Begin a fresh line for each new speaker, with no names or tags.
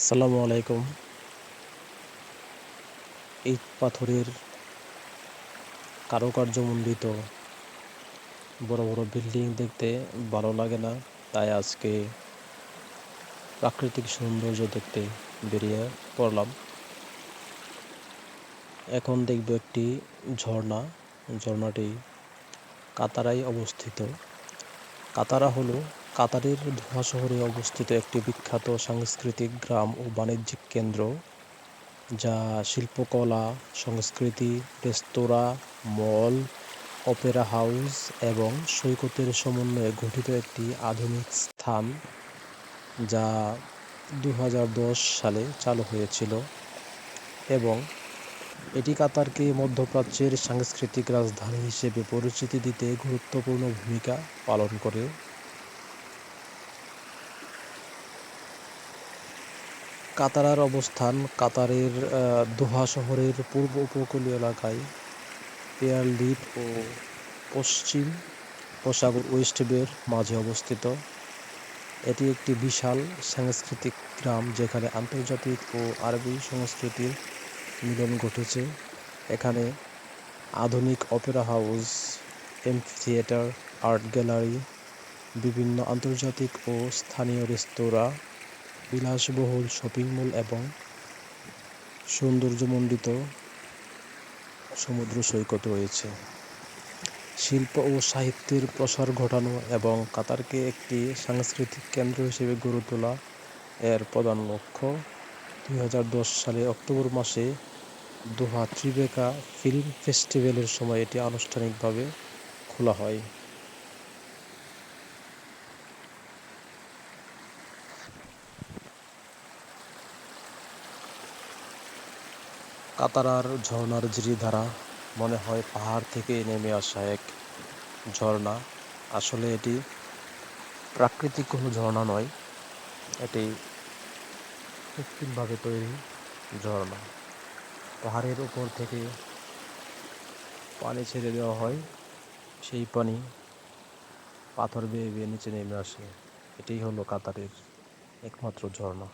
আসসালামু আলাইকুম। ইট পাথরের কারুকার্যমণ্ডিত বড় বড় বিল্ডিং দেখতে ভালো লাগে না, তাই আজকে প্রাকৃতিক সৌন্দর্য দেখতে বেরিয়ে পড়লাম। এখন দেখব একটি ঝর্ণা। ঝর্ণাটি কাতারায় অবস্থিত। কাতারা হলো কাতারের দোহা শহরে অবস্থিত একটি বিখ্যাত সাংস্কৃতিক গ্রাম ও বাণিজ্যিক কেন্দ্র, যা শিল্পকলা, সংস্কৃতি, রেস্তোরাঁ, মল, অপেরা হাউস এবং সৈকতের সমন্বয়ে গঠিত একটি আধুনিক স্থান, যা দু হাজার দশ সালে চালু হয়েছিল এবং এটি কাতারকে মধ্যপ্রাচ্যের সাংস্কৃতিক রাজধানী হিসেবে পরিচিতি দিতে গুরুত্বপূর্ণ ভূমিকা পালন করে। কাতারার অবস্থান, কাতারের দোহা শহরের পূর্ব উপকূলীয় এলাকায়। এয়ার দ্বীপ ও পশ্চিম উপসাগর ওয়েস্ট বের মাঝে অবস্থিত। এটি একটি বিশাল সাংস্কৃতিক গ্রাম যেখানে আন্তর্জাতিক ও আরবি সংস্কৃতির মিলন ঘটেছে। এখানে আধুনিক opera house amphitheatre art gallery, বিভিন্ন আন্তর্জাতিক ও স্থানীয় রেস্তোরাঁ বিলাসবহুল শপিং মল এবং সৌন্দর্যমণ্ডিত সমুদ্র সৈকত রয়েছে। শিল্প ও সাহিত্যের প্রসার ঘটানো এবং কাতারকে একটি সাংস্কৃতিক কেন্দ্র হিসেবে গড়ে তোলা এর প্রধান লক্ষ্য। দুই হাজার দশ সালে অক্টোবর মাসে দোহা ত্রিবেকা ফিল্ম ফেস্টিভ্যালের সময় এটি আনুষ্ঠানিকভাবে খোলা হয়। কাতারার ঝর্ণার ধারা মনে হয় পাহাড় থেকে নেমে আসা এক ঝর্ণা। আসলে এটি প্রাকৃতিক কোনো ঝর্ণা নয়, এটি কৃত্রিমভাবে তৈরি ঝর্ণা। পাহাড়ের উপর থেকে পানি ছেড়ে দেওয়া হয়, সেই পানি পাথর বেয়ে বেয়ে নিচে নেমে আসে। এটাই হলো কাতারের একমাত্র ঝর্ণা।